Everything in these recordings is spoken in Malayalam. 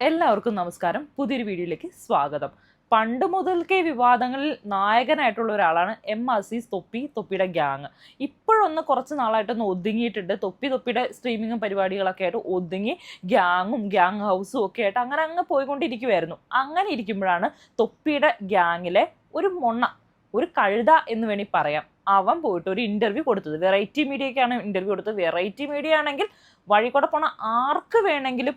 എല്ലാവർക്കും നമസ്കാരം. പുതിയൊരു വീഡിയോയിലേക്ക് സ്വാഗതം. പണ്ട് മുതൽക്കേ വിവാദങ്ങളിൽ നായകനായിട്ടുള്ള ഒരാളാണ് എം അസീസ് തൊപ്പി തൊപ്പിയുടെ ഗ്യാങ് ഇപ്പോഴൊന്ന് കുറച്ച് നാളായിട്ടൊന്ന് ഒതുങ്ങിയിട്ടുണ്ട്. തൊപ്പി തൊപ്പിയുടെ സ്ട്രീമിങ്ങും പരിപാടികളൊക്കെ ആയിട്ട് ഒതുങ്ങി ഗ്യാങ്ങും ഗ്യാങ് ഹൗസും ഒക്കെ ആയിട്ട് അങ്ങനെ അങ്ങ് പോയിക്കൊണ്ടിരിക്കുമായിരുന്നു അങ്ങനെ ഇരിക്കുമ്പോഴാണ് തൊപ്പിയുടെ ഗ്യാങ്ങിലെ ഒരു മൊണ്ണ ഒരു കഴുത എന്ന് വേണി പറയാം. അവൻ പോയിട്ട് ഒരു ഇന്റർവ്യൂ കൊടുത്തത്. വെറൈറ്റി മീഡിയക്കാണ് ഇന്റർവ്യൂ കൊടുത്തത്. വെറൈറ്റി മീഡിയ ആണെങ്കിൽ വഴിക്കൂടെ പോണ ആർക്ക് വേണമെങ്കിലും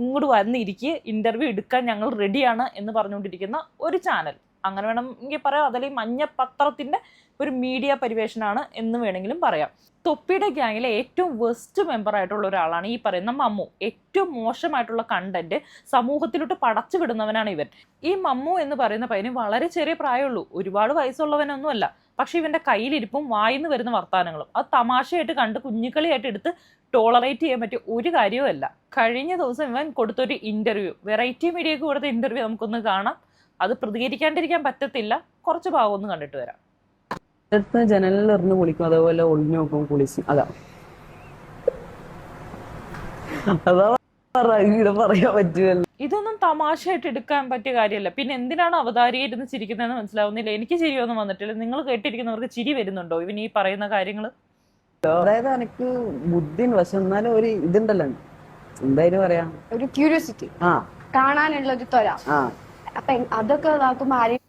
ഇങ്ങോട്ട് വന്നിരിക്കുക ഇന്റർവ്യൂ എടുക്കാൻ ഞങ്ങൾ റെഡിയാണ് എന്ന് പറഞ്ഞുകൊണ്ടിരിക്കുന്ന ഒരു ചാനൽ അങ്ങനെ വേണമെങ്കിൽ പറയാം. അതിൽ മഞ്ഞ പത്രത്തിന്റെ ഒരു മീഡിയ പരിവേഷനാണ് എന്ന് വേണമെങ്കിലും പറയാം. തൊപ്പിയുടെ ഗ്യാങ്ങിലെ ഏറ്റവും വെസ്റ്റ് മെമ്പർ ആയിട്ടുള്ള ഒരാളാണ് ഈ പറയുന്ന മമ്മു. ഏറ്റവും മോശമായിട്ടുള്ള കണ്ടന്റ് സമൂഹത്തിലോട്ട് പടച്ചു വിടുന്നവനാണ് ഇവൻ. ഈ മമ്മു എന്ന് പറയുന്ന പയ്യന് വളരെ ചെറിയ പ്രായമുള്ളൂ. ഒരുപാട് വയസ്സുള്ളവനൊന്നുമല്ല. പക്ഷെ ഇവന്റെ കയ്യിലിരിപ്പും വായിന്ന് വരുന്ന വർത്തമാനങ്ങളും അത് തമാശയായിട്ട് കണ്ട് കുഞ്ഞിക്കളിയായിട്ട് എടുത്ത് ടോളറേറ്റ് ചെയ്യാൻ പറ്റിയ ഒരു കാര്യവുമല്ല കഴിഞ്ഞ ദിവസം ഇവൻ കൊടുത്തൊരു ഇന്റർവ്യൂ വെറൈറ്റി മീഡിയക്ക് കൊടുത്ത ഇന്റർവ്യൂ നമുക്കൊന്ന് കാണാം. അത് പ്രതികരിക്കാണ്ടിരിക്കാൻ പറ്റത്തില്ല. കുറച്ച് ഭാഗം ഒന്ന് കണ്ടിട്ട് വരാം. അടുത്ത് ജനലിൽ എറിഞ്ഞ് കുളിക്കും അതേപോലെ ഒളിഞ്ഞു നോക്കും കുളിച്ച്. അതാ. അതാ ഇവിടെ പറയാൻ പറ്റുമല്ലോ. ഇതൊന്നും തമാശയായിട്ട് എടുക്കാൻ പറ്റിയ കാര്യമല്ല. പിന്നെ എന്തിനാണ് അവതാരിയെ ഇരുന്ന് ചിരിക്കുന്നതെന്ന് മനസ്സിലാവുന്നില്ല. എനിക്ക് ചിരിയൊന്നും വന്നിട്ടില്ല. നിങ്ങൾ കേട്ടിരിക്കുന്നവർക്ക് ചിരി വരുന്നുണ്ടോ? ഇവൻ ഈ പറയുന്ന കാര്യങ്ങൾ അതായത് എനിക്ക് ബുദ്ധിയുണ്ട് വശം എന്നാലും ഒരു ഇതുണ്ടല്ലോ. എന്തായാലും പറയാ. ഒരു ക്യൂരിയോസിറ്റി. ആ. കാണാനുള്ള ഒരു ത്വര. ആ. അപ്പൊ അതൊക്കെ ആരെയും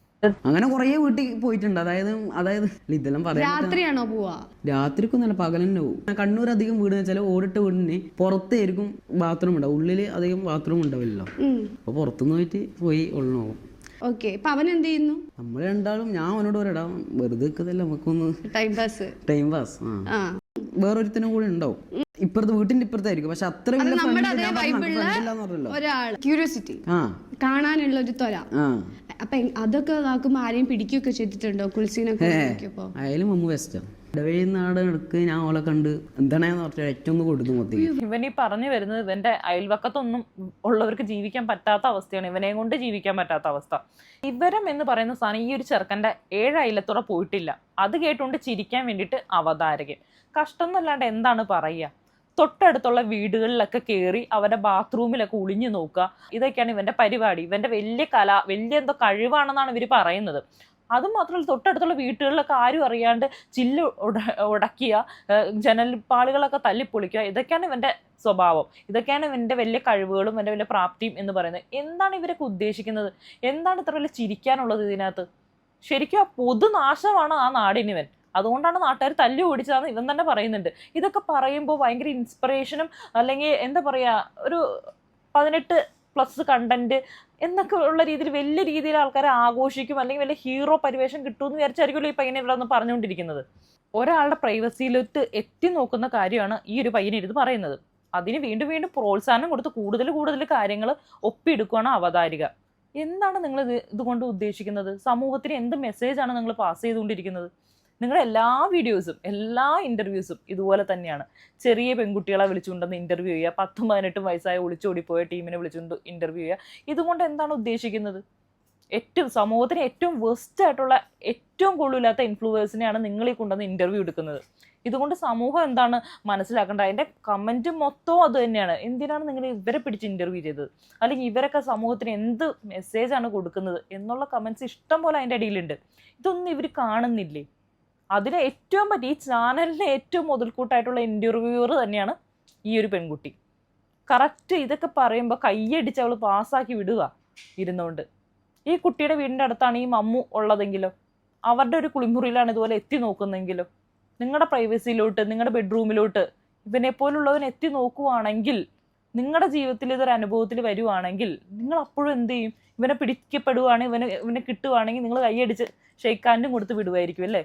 അങ്ങനെ കുറേ വീട്ടിൽ പോയിട്ടുണ്ട്. അതായത് അതായത് ഇതെല്ലാം പറയാം രാത്രിയാണോ പോവാ? രാത്രിക്കൊന്നല്ല പകൽ തന്നെ പോകും കണ്ണൂർ അധികം വീട് വെച്ചാൽ ഓടിട്ട വീടിന് പുറത്തായിരിക്കും ബാത്റൂം ഉണ്ടാവും ഉള്ളിൽ അധികം ബാത്റൂം ഉണ്ടാവില്ലല്ലോ. അപ്പൊ പുറത്തുനിന്ന് പോയിട്ട് പോയി ഉള്ളു. നോക്കും ഓക്കെ. ഇപ്പൊ അവൻ എന്ത് ചെയ്യുന്നു? നമ്മൾ രണ്ടാളും ഞാൻ അവനോട് പറയടാ വെറുതെ നിൽക്കുന്നതല്ല നമുക്കൊന്ന് ടൈം പാസ് ടൈം പാസ് ആ. വേറൊരുത്തനും കൂടെ ഉണ്ടാവും. ഇപ്പുറത്ത് വീട്ടിന്റെ ഇപ്പുറത്തായിരിക്കും. പക്ഷെ അത്ര ക്യൂരിയോസിറ്റി കാണാനുള്ള ഒരു ത്വര. അപ്പൊ അതൊക്കെ നോക്കുമ്പോ ആരെയും പിടിക്കുകയൊക്കെ ചെയ്തിട്ടുണ്ടോ? കുളിസീനൊക്കെ നോക്കിയപ്പോ അയാലും മമ്മു ബെസ്റ്റാ ഇടവഴി നാട് എടുക്ക് ഞാൻ ഓളെ കണ്ട് എന്താണെന്ന് പറഞ്ഞാൽ ഏറ്റവും കൊടുത്തു മൊത്തം. ഇവൻ ഈ പറഞ്ഞു വരുന്നത് ഇവന്റെ അയൽവക്കത്തൊന്നും ഉള്ളവർക്ക് ജീവിക്കാൻ പറ്റാത്ത അവസ്ഥയാണ്. ഇവനെ കൊണ്ട് ജീവിക്കാൻ പറ്റാത്ത അവസ്ഥ. ഇവരം എന്ന് പറയുന്ന സാധനം ഈ ഒരു ചെറുക്കന്റെ ഏഴ് അയലത്തോടെ പോയിട്ടില്ല. അത് കേട്ടുകൊണ്ട് ചിരിക്കാൻ വേണ്ടിയിട്ട് അവതാരകൻ. കഷ്ടം എന്നല്ലാണ്ട് എന്താണ് പറയുക? തൊട്ടടുത്തുള്ള വീടുകളിലൊക്കെ കയറി അവന്റെ ബാത്റൂമിലൊക്കെ ഒളിഞ്ഞു നോക്കുക. ഇതൊക്കെയാണ് ഇവന്റെ പരിപാടി. ഇവന്റെ വലിയ കല വലിയ എന്തോ കഴിവാണെന്നാണ് ഇവർ പറയുന്നത്. അതും മാത്രമല്ല തൊട്ടടുത്തുള്ള വീട്ടുകളിലൊക്കെ ആരും അറിയാണ്ട് ചില്ല് ഉട- ഉടക്കിയ ഏഹ് ജനൽപ്പാളുകളൊക്കെ തല്ലിപ്പൊളിക്കുക. ഇതൊക്കെയാണ് ഇവന്റെ സ്വഭാവം. ഇതൊക്കെയാണ് ഇവന്റെ വലിയ കഴിവുകളും ഇവന്റെ വലിയ പ്രാപ്തിയും എന്ന് പറയുന്നത്. എന്താണ് ഇവരൊക്കെ ഉദ്ദേശിക്കുന്നത്? എന്താണ് ഇത്ര വലിയ ചിരിക്കാനുള്ളത് ഇതിനകത്ത്? ശരിക്കും ആ പൊതുനാശമാണ് ആ നാടിനിവൻ അതുകൊണ്ടാണ് നാട്ടുകാർ തല്ലു ഓടിച്ചതെന്ന് ഇവൻ തന്നെ പറയുന്നുണ്ട്. ഇതൊക്കെ പറയുമ്പോൾ ഭയങ്കര ഇൻസ്പിറേഷനും അല്ലെങ്കിൽ എന്താ പറയുക ഒരു പതിനെട്ട് പ്ലസ് കണ്ടന്റ് എന്നൊക്കെ ഉള്ള രീതിയിൽ വലിയ രീതിയിൽ ആൾക്കാരെ ആഘോഷിക്കും അല്ലെങ്കിൽ വലിയ ഹീറോ പരിവേഷം കിട്ടുമെന്ന് വിചാരിച്ചായിരിക്കുമല്ലോ ഈ പയ്യനെ ഇവിടെ ഒന്ന് പറഞ്ഞുകൊണ്ടിരിക്കുന്നത്. ഒരാളുടെ പ്രൈവസിയിലോട്ട് എത്തി നോക്കുന്ന കാര്യമാണ് ഈ ഒരു പയ്യനെ ഇരുന്ന് പറയുന്നത്. അതിന് വീണ്ടും വീണ്ടും പ്രോത്സാഹനം കൊടുത്ത് കൂടുതൽ കൂടുതൽ കാര്യങ്ങൾ ഒപ്പിയെടുക്കുകയാണ് അവതാരിക. എന്താണ് നിങ്ങൾ ഇത് ഇതുകൊണ്ട് ഉദ്ദേശിക്കുന്നത്? സമൂഹത്തിന് എന്ത് മെസ്സേജാണ് നിങ്ങൾ പാസ് ചെയ്തുകൊണ്ടിരിക്കുന്നത്? നിങ്ങളുടെ എല്ലാ വീഡിയോസും എല്ലാ ഇന്റർവ്യൂസും ഇതുപോലെ തന്നെയാണ്. ചെറിയ പെൺകുട്ടികളെ വിളിച്ചുകൊണ്ടെന്ന് ഇന്റർവ്യൂ ചെയ്യുക പത്തും പതിനെട്ടും വയസ്സായ ഒളിച്ചോടിപ്പോയ ടീമിനെ വിളിച്ചുകൊണ്ട് ഇന്റർവ്യൂ ചെയ്യുക. ഇതുകൊണ്ട് എന്താണ് ഉദ്ദേശിക്കുന്നത്? ഏറ്റവും സമൂഹത്തിന് ഏറ്റവും വേസ്റ്റ് ആയിട്ടുള്ള ഏറ്റവും കൊള്ളില്ലാത്ത ഇൻഫ്ലുവേഴ്സിനെയാണ് നിങ്ങൾ കൊണ്ടുവന്ന് ഇന്റർവ്യൂ എടുക്കുന്നത്. ഇതുകൊണ്ട് സമൂഹം എന്താണ് മനസ്സിലാക്കേണ്ടത്? അതിന്റെ കമന്റ് മൊത്തവും അത് തന്നെയാണ്. എന്തിനാണ് നിങ്ങൾ ഇവരെ പിടിച്ച് ഇന്റർവ്യൂ ചെയ്തത്? അല്ലെങ്കിൽ ഇവരൊക്കെ സമൂഹത്തിന് എന്ത് മെസ്സേജാണ് കൊടുക്കുന്നത്? എന്നുള്ള കമൻസ് ഇഷ്ടം പോലെ അതിന്റെ ഇടയിലുണ്ട് ഇതൊന്നും ഇവർ കാണുന്നില്ലേ? അതിന് ഏറ്റവും പറ്റി ഈ ചാനലിന് ഏറ്റവും മുതൽക്കൂട്ടായിട്ടുള്ള ഇന്റർവ്യൂവർ തന്നെയാണ് ഈ ഒരു പെൺകുട്ടി. കറക്റ്റ് ഇതൊക്കെ പറയുമ്പോൾ കയ്യടിച്ച് അവൾ പാസ്സാക്കി വിടുക ഇരുന്നുകൊണ്ട് ഈ കുട്ടിയുടെ വീടിന്റെ അടുത്താണ് ഈ മമ്മു ഉള്ളതെങ്കിലോ? അവരുടെ ഒരു കുളിമുറിയിലാണ് ഇതുപോലെ എത്തി നോക്കുന്നെങ്കിലോ നിങ്ങളുടെ പ്രൈവസിയിലോട്ട് നിങ്ങളുടെ ബെഡ്റൂമിലോട്ട് ഇവനെ പോലുള്ളവൻ എത്തി നോക്കുവാണെങ്കിൽ നിങ്ങളുടെ ജീവിതത്തിൽ ഇതൊരു അനുഭവത്തിൽ വരുവാണെങ്കിൽ നിങ്ങൾ അപ്പോഴും എന്ത് ചെയ്യും? ഇവനെ പിടിക്കപ്പെടുവാണെങ്കിൽ ഇവനെ ഇവനെ കിട്ടുവാണെങ്കിൽ നിങ്ങൾ കൈയടിച്ച് ഷെയ്ക്കാൻഡും കൊടുത്ത് വിടുമായിരിക്കും അല്ലേ?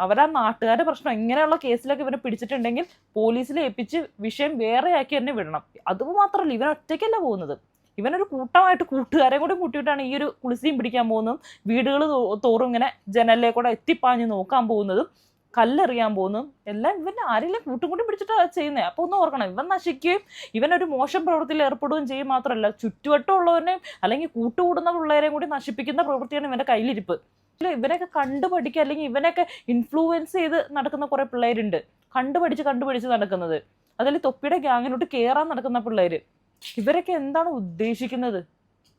അവരാ നാട്ടുകാരുടെ പ്രശ്നം. ഇങ്ങനെയുള്ള കേസിലൊക്കെ ഇവനെ പിടിച്ചിട്ടുണ്ടെങ്കിൽ പോലീസിൽ ഏൽപ്പിച്ച് വിഷയം വേറെയാക്കി തന്നെ വിടണം. അതുമാത്രമല്ല ഇവൻ ഒറ്റയ്ക്കല്ല പോകുന്നത്. ഇവനൊരു കൂട്ടമായിട്ട് കൂട്ടുകാരെ കൂടി കൂട്ടിയിട്ടാണ് ഈ ഒരു കുളിസിയും പിടിക്കാൻ പോകുന്നതും വീടുകൾ തോറും ഇങ്ങനെ ജനലിലെ കൂടെ എത്തിപ്പാഞ്ഞ് നോക്കാൻ പോകുന്നതും കല്ലെറിയാൻ പോകുന്നതും എല്ലാം ഇവൻ ആരെങ്കിലും കൂട്ടും കൂടി പിടിച്ചിട്ടാണ് ചെയ്യുന്നത് അപ്പോൾ ഒന്ന് ഓർക്കണം ഇവൻ നശിക്കുകയും ഇവനൊരു മോശം പ്രവൃത്തിയിൽ ഏർപ്പെടുകയും ചെയ്യും മാത്രമല്ല ചുറ്റുവട്ടമുള്ളവരെയും അല്ലെങ്കിൽ കൂട്ടുകൂടുന്ന പിള്ളേരെയും കൂടി നശിപ്പിക്കുന്ന പ്രവൃത്തിയാണ് ഇവന്റെ കയ്യിലിരിപ്പ്. ഇല്ല, കണ്ടുപഠിക്കുക കണ്ടു പഠിക്കുക അല്ലെങ്കിൽ ഇവനൊക്കെ ഇൻഫ്ലുവൻസ് ചെയ്ത് നടക്കുന്ന കുറെ പിള്ളേരുണ്ട്. കണ്ടുപഠിച്ച് കണ്ടുപഠിച്ച് നടക്കുന്നത്. അതിൽ തൊപ്പിയുടെ ഗ്യാങ്ങിലോട്ട് കയറാൻ നടക്കുന്ന പിള്ളേർ ഇവരൊക്കെ എന്താണ് ഉദ്ദേശിക്കുന്നത്?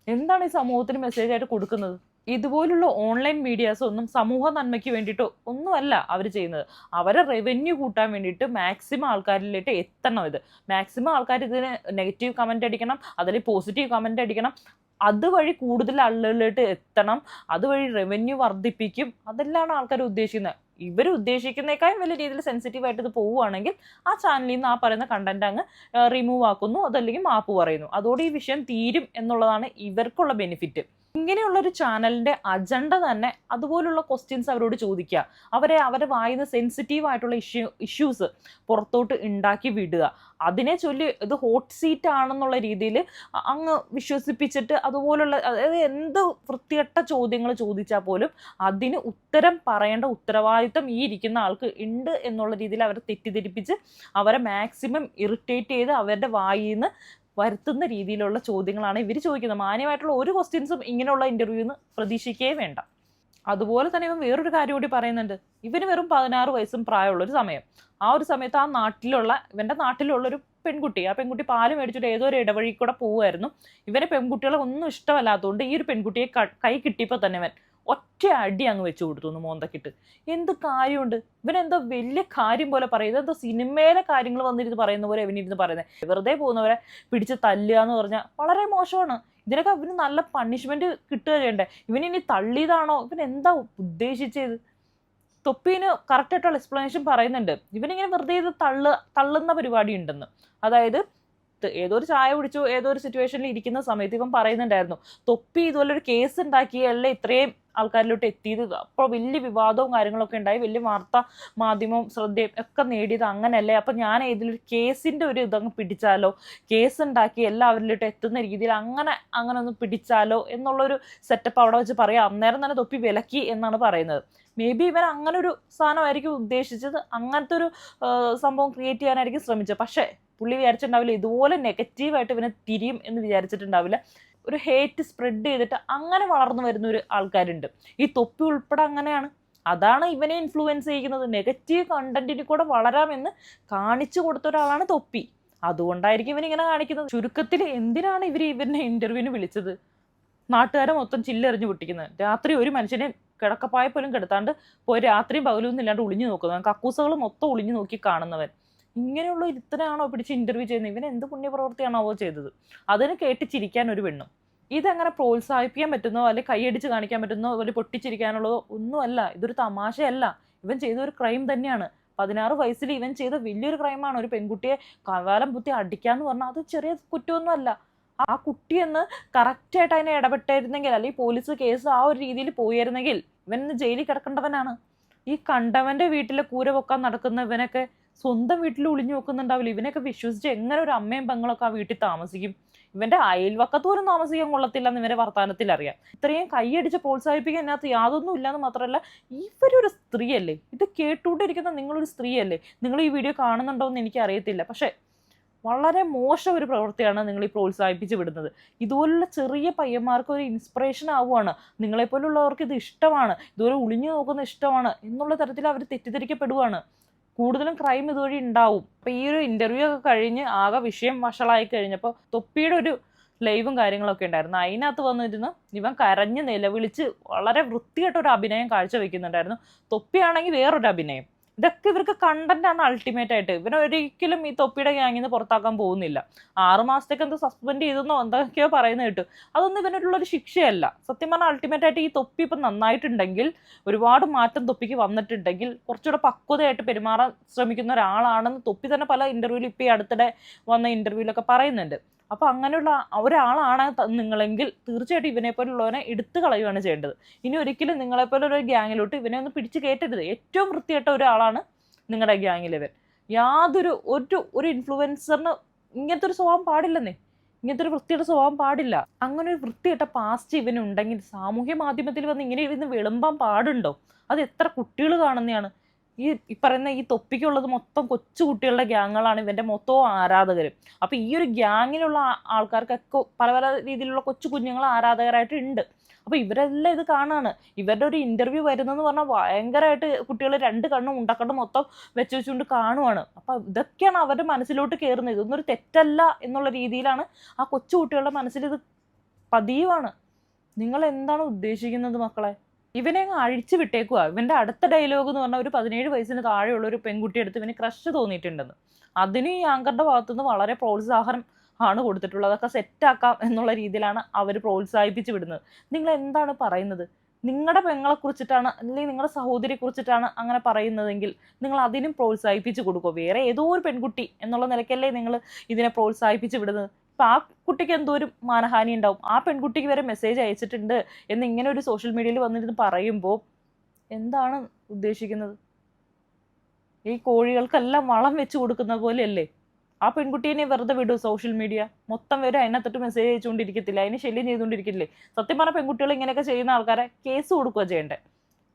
എന്താണ് ഈ സമൂഹത്തിന് മെസ്സേജ് ആയിട്ട് കൊടുക്കുന്നത്? ഇതുപോലുള്ള ഓൺലൈൻ മീഡിയാസ് ഒന്നും സമൂഹ നന്മയ്ക്ക് വേണ്ടിയിട്ടോ ഒന്നുമല്ല അവർ ചെയ്യുന്നത്. അവരെ റവന്യൂ കൂട്ടാൻ വേണ്ടിയിട്ട് മാക്സിമം ആൾക്കാരിലേക്ക് എത്തണം ഇത്. മാക്സിമം ആൾക്കാർ ഇതിന് നെഗറ്റീവ് കമന്റ് അടിക്കണം അതിൽ പോസിറ്റീവ് കമന്റ് അടിക്കണം. അതുവഴി കൂടുതൽ ആളുകളിലോട്ട് എത്തണം. അതുവഴി റവന്യൂ വർദ്ധിപ്പിക്കും. അതെല്ലാം ആൾക്കാർ ഉദ്ദേശിക്കുന്നത്. ഇവർ ഉദ്ദേശിക്കുന്നേക്കാളും വലിയ രീതിയിൽ സെൻസിറ്റീവ് ആയിട്ട് ഇത് പോവുകയാണെങ്കിൽ ആ ചാനലിൽ നിന്ന് ആ പറയുന്ന കണ്ടന്റ് അങ്ങ് റിമൂവ് ആക്കുന്നു. അതല്ലെങ്കിൽ മാപ്പ് പറയുന്നു. അതോടെ ഈ വിഷയം തീരും എന്നുള്ളതാണ് ഇവർക്കുള്ള ബെനിഫിറ്റ് ഇങ്ങനെയുള്ള ഒരു ചാനലിന്റെ അജണ്ട തന്നെ അതുപോലുള്ള ക്വസ്റ്റ്യൻസ് അവരോട് ചോദിക്കുക. അവരെ അവരെ വായുന്ന സെൻസിറ്റീവ് ആയിട്ടുള്ള ഇഷ്യൂ ഇഷ്യൂസ് പുറത്തോട്ട് ഉണ്ടാക്കി വിടുക. അതിനെ ചൊല്ലി ഇത് ഹോട്ട് സീറ്റ് ആണെന്നുള്ള രീതിയിൽ അങ്ങ് വിശ്വസിപ്പിച്ചിട്ട് അതുപോലുള്ള അതായത് എന്ത് വൃത്തികെട്ട ചോദ്യങ്ങൾ ചോദിച്ചാൽ പോലും അതിന് ഉത്തരം പറയേണ്ട ഉത്തരവാദിത്തം ഈ ഇരിക്കുന്ന ആൾക്ക് ഉണ്ട് എന്നുള്ള രീതിയിൽ അവരെ തെറ്റിദ്ധരിപ്പിച്ച് അവരെ മാക്സിമം ഇറിറ്റേറ്റ് ചെയ്ത് അവരുടെ വായിൽ നിന്ന് വരുത്തുന്ന രീതിയിലുള്ള ചോദ്യങ്ങളാണ് ഇവർ ചോദിക്കുന്നത്. മാന്യമായിട്ടുള്ള ഒരു ക്വസ്റ്റ്യൻസും ഇങ്ങനെയുള്ള ഇന്റർവ്യൂന്ന് പ്രതീക്ഷിക്കേ വേണ്ട. അതുപോലെ തന്നെ ഇവൻ വേറൊരു കാര്യം കൂടി പറയുന്നുണ്ട്. ഇവന് വെറും പതിനാറ് വയസ്സും പ്രായമുള്ള ഒരു സമയം. ആ ഒരു സമയത്ത് ആ നാട്ടിലുള്ള ഇവന്റെ നാട്ടിലുള്ള ഒരു പെൺകുട്ടി ആ പെൺകുട്ടി പാൽ മേടിച്ചിട്ട് ഏതോ ഒരു ഇടവഴി കൂടെ പോവുമായിരുന്നു. ഇവരെ പെൺകുട്ടികളെ ഒന്നും ഇഷ്ടമല്ലാത്തതുകൊണ്ട് ഈ ഒരു പെൺകുട്ടിയെ കൈ കിട്ടിയപ്പോൾ തന്നെ ഇവൻ ഒറ്റ അടി അങ്ങ് വെച്ച് കൊടുത്തു ഒന്ന് മോന്തക്കിട്ട്. എന്ത് കാര്യമുണ്ട്? ഇവനെന്തോ വലിയ കാര്യം പോലെ പറയുന്നത് എന്തോ സിനിമയിലെ കാര്യങ്ങൾ വന്നിരുന്ന് പറയുന്ന പോലെ ഇവനിരുന്ന് പറയുന്നത് വെറുതെ പോകുന്നവരെ പിടിച്ച് തല്ലുക എന്ന് പറഞ്ഞാൽ വളരെ മോശമാണ്. ഇതിനൊക്കെ ഇവന് നല്ല പണിഷ്മെന്റ് കിട്ടുക ചെയ്യണ്ടേ. ഇവനിനി തള്ളിയതാണോ? ഇവൻ എന്താ ഉദ്ദേശിച്ചത്? തൊപ്പീന് കറക്റ്റായിട്ടുള്ള എക്സ്പ്ലനേഷൻ പറയുന്നുണ്ട്. ഇവനിങ്ങനെ വെറുതെ ഇത് തള്ളു തള്ളുന്ന പരിപാടി ഉണ്ടെന്ന്. അതായത് ഏതോ ഒരു ചായ കുടിച്ചു ഏതോ ഒരു സിറ്റുവേഷനിൽ ഇരിക്കുന്ന സമയത്ത് ഇവൻ പറയുന്നുണ്ടായിരുന്നു തൊപ്പി ഇതുപോലെ ഒരു കേസ് ഉണ്ടാക്കിയല്ലേ ഇത്രയും ആൾക്കാരിലോട്ട് എത്തിയത്? അപ്പോൾ വലിയ വിവാദവും കാര്യങ്ങളൊക്കെ ഉണ്ടായി വലിയ വാർത്ത മാധ്യമവും ശ്രദ്ധയും ഒക്കെ നേടിയത് അങ്ങനെയല്ലേ അപ്പം ഞാൻ ഇതിലൊരു കേസിന്റെ ഒരു ഇതങ്ങ് പിടിച്ചാലോ? കേസ് ഉണ്ടാക്കി എല്ലാവരിലോട്ട് എത്തുന്ന രീതിയിൽ അങ്ങനെ അങ്ങനെ ഒന്ന് പിടിച്ചാലോ? എന്നുള്ളൊരു സെറ്റപ്പ് അവിടെ വെച്ച് പറയാം. അന്നേരം തന്നെ തൊപ്പി വിലക്കി എന്നാണ് പറയുന്നത്. മേ ബി ഇവൻ അങ്ങനെ ഒരു സാധനമായിരിക്കും ഉദ്ദേശിച്ചത് അങ്ങനത്തെ ഒരു സംഭവം ക്രിയേറ്റ് ചെയ്യാനായിരിക്കും ശ്രമിച്ചത്. പക്ഷേ പുള്ളി വിചാരിച്ചിട്ടുണ്ടാവില്ല ഇതുപോലെ നെഗറ്റീവായിട്ട് ഇവനെ തിരിയും എന്ന് വിചാരിച്ചിട്ടുണ്ടാവില്ല. ഒരു ഹേറ്റ് സ്പ്രെഡ് ചെയ്തിട്ട് അങ്ങനെ വളർന്നു വരുന്ന ഒരു ആൾക്കാരുണ്ട്. ഈ തൊപ്പി ഉൾപ്പെടെ അങ്ങനെയാണ്. അതാണ് ഇവനെ ഇൻഫ്ലുവൻസ് ചെയ്യുന്നത് നെഗറ്റീവ് കണ്ടന്റിന് കൂടെ വളരാമെന്ന് കാണിച്ചു കൊടുത്ത ഒരാളാണ് തൊപ്പി. അതുകൊണ്ടായിരിക്കും ഇവനിങ്ങനെ കാണിക്കുന്നത്. ചുരുക്കത്തിൽ എന്തിനാണ് ഇവർ ഇവനെ ഇന്റർവ്യൂവിന് വിളിച്ചത്? നാട്ടുകാരെ മൊത്തം ചില്ലെറിഞ്ഞു പൊട്ടിക്കുന്നത്. രാത്രി ഒരു മനുഷ്യനെ കിടക്കപ്പായ പോലും കിടത്താണ്ട് പോയി രാത്രിയും പകലൊന്നും ഇല്ലാണ്ട് ഒളിഞ്ഞു നോക്കുന്നവൻ കക്കൂസകൾ മൊത്തം ഒളിഞ്ഞു നോക്കി കാണുന്നവൻ. ഇങ്ങനെയുള്ള ഇത്തരമാണോ പിടിച്ച് ഇന്റർവ്യൂ ചെയ്യുന്നത്? ഇവൻ എന്ത് പുണ്യപ്രവൃത്തിയാണോ അവ ചെയ്തത്? അതിന് കേട്ട് ചിരിക്കാൻ ഒരു പെണ്ണും. ഇതങ്ങനെ പ്രോത്സാഹിപ്പിക്കാൻ പറ്റുന്നോ അല്ലെങ്കിൽ കൈയടിച്ച് കാണിക്കാൻ പറ്റുന്നോ അല്ലെങ്കിൽ പൊട്ടിച്ചിരിക്കാനുള്ളതോ ഒന്നുമല്ല. ഇതൊരു തമാശയല്ല. ഇവൻ ചെയ്ത ഒരു ക്രൈം തന്നെയാണ്. പതിനാറ് വയസ്സിൽ ഇവൻ ചെയ്ത വലിയൊരു ക്രൈമാണ് ഒരു പെൺകുട്ടിയെ കവാലം കുത്തി അടിക്കാന്ന് പറഞ്ഞാൽ അത് ചെറിയ കുറ്റമൊന്നുമല്ല. ആ കുട്ടിയെന്ന് കറക്റ്റായിട്ട് അതിനെ ഇടപെട്ടായിരുന്നെങ്കിൽ അല്ലെങ്കിൽ പോലീസ് കേസ് ആ ഒരു രീതിയിൽ പോയിരുന്നെങ്കിൽ ഇവൻ ഇന്ന് ജയിലിൽ കിടക്കേണ്ടവനാണ്. ഈ കണ്ടവന്റെ വീട്ടിലെ കൂര പൊക്കാൻ നടക്കുന്ന ഇവനൊക്കെ സ്വന്തം വീട്ടിൽ ഒളിഞ്ഞു നോക്കുന്നുണ്ടാവില്ല. ഇവനൊക്കെ വിശ്വസിച്ച് എങ്ങനെ ഒരു അമ്മയും പെങ്ങളൊക്കെ ആ വീട്ടിൽ താമസിക്കും? ഇവന്റെ അയൽവക്കത്ത് പോലും താമസിക്കാൻ കൊള്ളത്തില്ല എന്ന് ഇവരെ വർത്തമാനത്തിൽ അറിയാം. ഇത്രയും കൈയടിച്ച് പ്രോത്സാഹിപ്പിക്കാൻ അതിനകത്ത് യാതൊന്നും ഇല്ലാന്ന് മാത്രമല്ല ഇവരൊരു സ്ത്രീയല്ലേ? ഇത് കേട്ടുകൊണ്ടിരിക്കുന്ന നിങ്ങളൊരു സ്ത്രീയല്ലേ? നിങ്ങൾ ഈ വീഡിയോ കാണുന്നുണ്ടോ എന്ന് എനിക്ക് അറിയത്തില്ല പക്ഷേ വളരെ മോശം ഒരു പ്രവൃത്തിയാണ് നിങ്ങൾ ഈ പ്രോത്സാഹിപ്പിച്ച് വിടുന്നത്. ഇതുപോലുള്ള ചെറിയ പയ്യന്മാർക്ക് ഒരു ഇൻസ്പിറേഷൻ ആവുകയാണ് നിങ്ങളെപ്പോലുള്ളവർക്ക് ഇത് ഇഷ്ടമാണ്. ഇതുപോലെ ഒളിഞ്ഞു നോക്കുന്ന ഇഷ്ടമാണ് എന്നുള്ള തരത്തിൽ അവർ തെറ്റിദ്ധരിക്കപ്പെടുകയാണ് കൂടുതലും ക്രൈം ഇതുവഴി ഉണ്ടാവും. അപ്പം ഈ ഒരു ഇന്റർവ്യൂ ഒക്കെ കഴിഞ്ഞ് ആകെ വിഷയം വഷളായി കഴിഞ്ഞപ്പോൾ തൊപ്പിയുടെ ഒരു ലൈവും കാര്യങ്ങളൊക്കെ ഉണ്ടായിരുന്നു. അതിനകത്ത് വന്നിരുന്നു ഇവൻ കരഞ്ഞ് നിലവിളിച്ച് വളരെ വൃത്തികെട്ട ഒരു അഭിനയം കാഴ്ചവെക്കുന്നുണ്ടായിരുന്നു. തൊപ്പിയാണെങ്കിൽ വേറൊരു അഭിനയം. ഇതൊക്കെ ഇവർക്ക് കണ്ടന്റ് ആണ് അൾട്ടിമേറ്റ് ആയിട്ട്. ഇവനെ ഒരിക്കലും ഈ തൊപ്പിയുടെ ഗ്യാങ്ങിൽ നിന്ന് പുറത്താക്കാൻ പോകുന്നില്ല. ആറ് മാസത്തേക്ക് എന്ത് സസ്പെൻഡ് ചെയ്തെന്നോ എന്തൊക്കെയോ പറയുന്നത് കേട്ടു. അതൊന്നും ഇവനുള്ള ഒരു ശിക്ഷയല്ല. സത്യം പറഞ്ഞാൽ അൾട്ടിമേറ്റ് ആയിട്ട് ഈ തൊപ്പി ഇപ്പം നന്നായിട്ടുണ്ടെങ്കിൽ ഒരുപാട് മാറ്റം തൊപ്പിക്ക് വന്നിട്ടുണ്ടെങ്കിൽ കുറച്ചുകൂടെ പക്വതയായിട്ട് പെരുമാറാൻ ശ്രമിക്കുന്ന ഒരാളാണെന്ന് തൊപ്പി തന്നെ പല ഇന്റർവ്യൂവിൽ ഇപ്പം ഈ അടുത്തിടെ വന്ന ഇന്റർവ്യൂവിലൊക്കെ പറയുന്നുണ്ട്. അപ്പോൾ അങ്ങനെയുള്ള ഒരാളാണ് നിങ്ങളെങ്കിൽ തീർച്ചയായിട്ടും ഇവനെ പോലുള്ളവനെ എടുത്തു കളയുകയാണ് ചെയ്യേണ്ടത്. ഇനി ഒരിക്കലും നിങ്ങളെപ്പോലെ ഒരു ഗ്യാങ്ങിലോട്ട് ഇവനെ ഒന്ന് പിടിച്ച് കയറ്റരുത്. ഏറ്റവും വൃത്തിയായിട്ട ഒരാളാണ് നിങ്ങളുടെ ഗ്യാങ്ങിൽ ഇവൻ. യാതൊരു ഒരു ഒരു ഇൻഫ്ലുവൻസറിന് ഇങ്ങനത്തെ ഒരു സ്വഭാവം പാടില്ലെന്നേ. ഇങ്ങനത്തെ ഒരു വൃത്തിയുടെ സ്വഭാവം പാടില്ല. അങ്ങനെ ഒരു വൃത്തിയിട്ട പാസ്റ്റ് ഇവനുണ്ടെങ്കിൽ സാമൂഹ്യ മാധ്യമത്തിൽ വന്ന് ഇങ്ങനെ ഇരുന്ന് വിളമ്പാൻ പാടുണ്ടോ? അത് എത്ര കുട്ടികൾ കാണുന്നതാണ് ഈ ഈ പറയുന്ന ഈ തൊപ്പിക്കുള്ളത് മൊത്തം കൊച്ചു കുട്ടികളുടെ ഗ്യാങ്ങുകളാണ് ഇവന്റെ മൊത്തവും ആരാധകർ അപ്പോൾ ഈ ഒരു ഗ്യാങ്ങിലുള്ള ആൾക്കാർക്കൊക്കെ പല പല രീതിയിലുള്ള കൊച്ചു കുഞ്ഞുങ്ങൾ ആരാധകരായിട്ട് ഉണ്ട് അപ്പോൾ ഇവരെല്ലാം ഇത് കാണാണ്. ഇവരുടെ ഒരു ഇന്റർവ്യൂ വരുന്നതെന്ന് പറഞ്ഞാൽ ഭയങ്കരമായിട്ട് കുട്ടികൾ രണ്ട് കണ്ണും ഉണ്ടക്കണ്ണും മൊത്തം വെച്ച് വെച്ചുകൊണ്ട് കാണുവാണ്. അപ്പോൾ ഇതൊക്കെയാണ് അവരുടെ മനസ്സിലോട്ട് കയറുന്നത് ഇതൊന്നും ഒരു തെറ്റല്ല എന്നുള്ള രീതിയിലാണ് ആ കൊച്ചു കുട്ടികളുടെ മനസ്സിൽ ഇത് പതിവാണ് നിങ്ങൾ എന്താണ് ഉദ്ദേശിക്കുന്നത് മക്കളെ? ഇവനെ അങ്ങ് അഴിച്ചു വിട്ടേക്കുക ഇവന്റെ അടുത്ത ഡയലോഗ് എന്ന് പറഞ്ഞാൽ ഒരു പതിനേഴ് വയസ്സിന് താഴെയുള്ള ഒരു പെൺകുട്ടി എടുത്ത് ഇവന് ക്രഷ് തോന്നിയിട്ടുണ്ടെന്ന്. അതിന് ഈ ആങ്കറിന്റെ ഭാഗത്തുനിന്ന് വളരെ പ്രോത്സാഹനം ആണ് കൊടുത്തിട്ടുള്ളത്. അതൊക്കെ സെറ്റാക്കാം എന്നുള്ള രീതിയിലാണ് അവർ പ്രോത്സാഹിപ്പിച്ച് വിടുന്നത്. നിങ്ങൾ എന്താണ് പറയുന്നത്? നിങ്ങളുടെ പെങ്ങളെ കുറിച്ചിട്ടാണ് അല്ലെങ്കിൽ നിങ്ങളുടെ സഹോദരിയെ കുറിച്ചിട്ടാണ് അങ്ങനെ പറയുന്നതെങ്കിൽ നിങ്ങൾ അതിനും പ്രോത്സാഹിപ്പിച്ച് കൊടുക്കുക വേറെ ഏതോ ഒരു പെൺകുട്ടി എന്നുള്ള നിലയ്ക്കല്ലേ നിങ്ങൾ ഇതിനെ പ്രോത്സാഹിപ്പിച്ച് വിടുന്നത്. ഇപ്പം ആ കുട്ടിക്ക് എന്തോ ഒരു മാനഹാനി ഉണ്ടാവും? ആ പെൺകുട്ടിക്ക് വരെ മെസ്സേജ് അയച്ചിട്ടുണ്ട് എന്ന് ഇങ്ങനെ ഒരു സോഷ്യൽ മീഡിയയിൽ വന്നിരുന്ന് പറയുമ്പോൾ എന്താണ് ഉദ്ദേശിക്കുന്നത്? ഈ കോഴികൾക്കെല്ലാം വളം വെച്ച് കൊടുക്കുന്ന പോലെയല്ലേ? ആ പെൺകുട്ടീനെ വെറുതെ വിടും സോഷ്യൽ മീഡിയ മൊത്തം വരെ അതിനകത്തിട്ട് മെസ്സേജ് അയച്ചുകൊണ്ടിരിക്കത്തില്ല. അതിനെ ശല്യം ചെയ്തുകൊണ്ടിരിക്കില്ലേ സത്യം പറഞ്ഞ പെൺകുട്ടികൾ ഇങ്ങനെയൊക്കെ ചെയ്യുന്ന ആൾക്കാരെ കേസ് കൊടുക്കുക ചെയ്യേണ്ടത്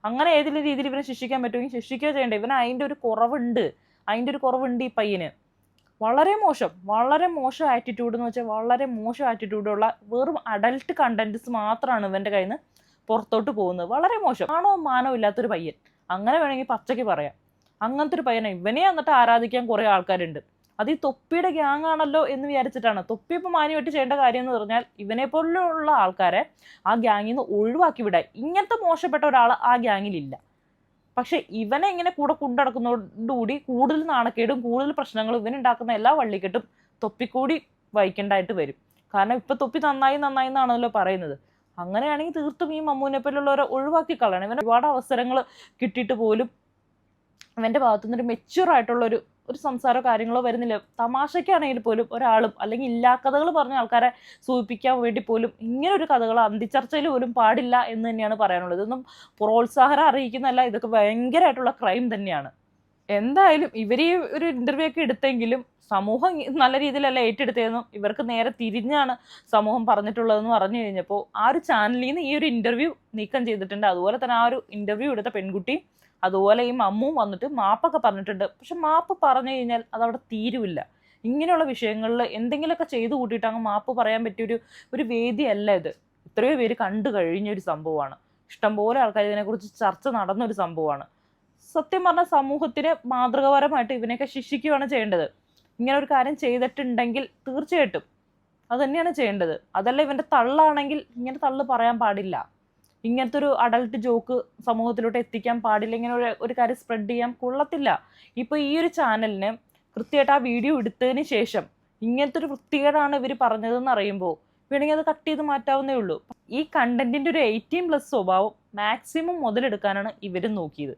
അങ്ങനെ ഏതെങ്കിലും രീതിയിൽ ഇവനെ ശിക്ഷിക്കാൻ പറ്റുമെങ്കിൽ ശിക്ഷിക്കുക ചെയ്യേണ്ടത് ഇവന് അതിന്റെ ഒരു കുറവുണ്ട്. അതിന്റെ ഒരു കുറവുണ്ട് ഈ പയ്യന്. വളരെ മോശം വളരെ മോശം ആറ്റിറ്റ്യൂഡ് എന്ന് വെച്ചാൽ വളരെ മോശം ആറ്റിറ്റ്യൂഡുള്ള വെറും അഡൽട്ട് കണ്ടന്റ്സ് മാത്രമാണ് ഇവന്റെ കയ്യിൽ നിന്ന് പുറത്തോട്ട് പോകുന്നത്. വളരെ മോശം. ആണോ മാനോ ഇല്ലാത്തൊരു പയ്യൻ. അങ്ങനെ വേണമെങ്കിൽ പച്ചയ്ക്ക് പറയാം. അങ്ങനത്തെ ഒരു പയ്യനെ. ഇവനെ എന്നിട്ട് ആരാധിക്കാൻ കുറേ ആൾക്കാരുണ്ട്. അത് ഈ തൊപ്പിയുടെ ഗ്യാങ് ആണല്ലോ എന്ന് വിചാരിച്ചിട്ടാണ്. തൊപ്പി മാനി വെട്ടി ചെയ്യേണ്ട കാര്യം എന്ന് പറഞ്ഞാൽ ഇവനെ പോലുള്ള ആൾക്കാരെ ആ ഗ്യാങ്ങിൽ നിന്ന് ഒഴിവാക്കി വിടാൻ. ഇങ്ങനത്തെ മോശപ്പെട്ട ഒരാൾ ആ ഗ്യാങ്ങിലില്ല പക്ഷെ ഇവനെ ഇങ്ങനെ കൂടെ കൊണ്ടടക്കുന്നതോടുകൂടി കൂടുതൽ നാണക്കേടും കൂടുതൽ പ്രശ്നങ്ങളും ഇവൻ ഉണ്ടാക്കുന്ന എല്ലാ വള്ളിക്കെട്ടും തൊപ്പിക്കൂടി വഹിക്കേണ്ടതായിട്ട് വരും. കാരണം ഇപ്പൊ തൊപ്പി നന്നായി നന്നായി എന്നാണല്ലോ പറയുന്നത്. അങ്ങനെയാണെങ്കിൽ തീർത്തും ഈ മമ്മൂനെ പോലുള്ളവരെ ഒഴിവാക്കി കളയണം. ഇവന് ഒരുപാട് അവസരങ്ങൾ കിട്ടിയിട്ട് പോലും ഇവന്റെ ഭാഗത്തുനിന്ന് ഒരു മെച്യൂർ ആയിട്ടുള്ള ഒരു സംസാരമോ കാര്യങ്ങളോ വരുന്നില്ല. തമാശയ്ക്കാണെങ്കിൽ പോലും ഒരാളും അല്ലെങ്കിൽ ഇല്ലാ കഥകൾ പറഞ്ഞ ആൾക്കാരെ സൂചിപ്പിക്കാൻ വേണ്ടി പോലും ഇങ്ങനെ ഒരു കഥകൾ അന്തിച്ചർച്ചയിൽ പോലും പാടില്ല എന്ന് തന്നെയാണ് പറയാനുള്ളത്. ഇതൊന്നും പ്രോത്സാഹനം അറിയിക്കുന്നതല്ല ഇതൊക്കെ ഭയങ്കരമായിട്ടുള്ള ക്രൈം തന്നെയാണ്. എന്തായാലും ഇവർ ഈ ഒരു ഇന്റർവ്യൂ ഒക്കെ എടുത്തെങ്കിലും സമൂഹം നല്ല രീതിയിലല്ല ഏറ്റെടുത്തതെന്നും ഇവർക്ക് നേരെ തിരിഞ്ഞാണ് സമൂഹം പറഞ്ഞിട്ടുള്ളതെന്ന് പറഞ്ഞു കഴിഞ്ഞപ്പോൾ ആ ഒരു ചാനലിൽ നിന്ന് ഈ ഒരു ഇന്റർവ്യൂ നീക്കം ചെയ്തിട്ടുണ്ട്. അതുപോലെ തന്നെ ആ ഒരു ഇന്റർവ്യൂ എടുത്ത പെൺകുട്ടി അതുപോലെ ഈ മമ്മും വന്നിട്ട് മാപ്പൊക്കെ പറഞ്ഞിട്ടുണ്ട്. പക്ഷെ മാപ്പ് പറഞ്ഞു കഴിഞ്ഞാൽ അതവിടെ തീരുവില്ല. ഇങ്ങനെയുള്ള വിഷയങ്ങളിൽ എന്തെങ്കിലുമൊക്കെ ചെയ്തു കൂട്ടിയിട്ട് അങ്ങ് മാപ്പ് പറയാൻ പറ്റിയൊരു ഒരു വേദിയല്ല ഇത്. ഇത്രയോ പേര് കണ്ടു കഴിഞ്ഞ ഒരു സംഭവമാണ്. ഇഷ്ടംപോലെ ആൾക്കാർ ഇതിനെക്കുറിച്ച് ചർച്ച നടന്ന ഒരു സംഭവമാണ്. സത്യം പറഞ്ഞാൽ സമൂഹത്തിന് മാതൃകപരമായിട്ട് ഇവനെയൊക്കെ ശിക്ഷിക്കുകയാണ് ചെയ്യേണ്ടത്. ഇങ്ങനെ ഒരു കാര്യം ചെയ്തിട്ടുണ്ടെങ്കിൽ തീർച്ചയായിട്ടും അത് തന്നെയാണ് ചെയ്യേണ്ടത്. അതല്ല ഇവന്റെ തള്ളാണെങ്കിൽ ഇങ്ങനെ തള്ളു പറയാൻ പാടില്ല. ഇങ്ങനത്തെ ഒരു അഡൾട്ട് ജോക്ക് സമൂഹത്തിലോട്ട് എത്തിക്കാൻ പാടില്ല ഇങ്ങനെ ഒരു ഒരു കാര്യം സ്പ്രെഡ് ചെയ്യാൻ കൊള്ളത്തില്ല. ഇപ്പൊ ഈ ഒരു ചാനലിന് കൃത്യമായിട്ട് ആ വീഡിയോ എടുത്തതിന് ശേഷം ഇങ്ങനത്തെ ഒരു വൃത്തികേടാണ് ഇവർ പറഞ്ഞതെന്ന് അറിയുമ്പോൾ വേണമെങ്കിൽ അത് കട്ട് ചെയ്ത് മാറ്റാവുന്നേ ഉള്ളൂ. ഈ കണ്ടന്റിന്റെ ഒരു എയ്റ്റീൻ പ്ലസ് സ്വഭാവം മാക്സിമം മുതലെടുക്കാനാണ് ഇവരും നോക്കിയത്.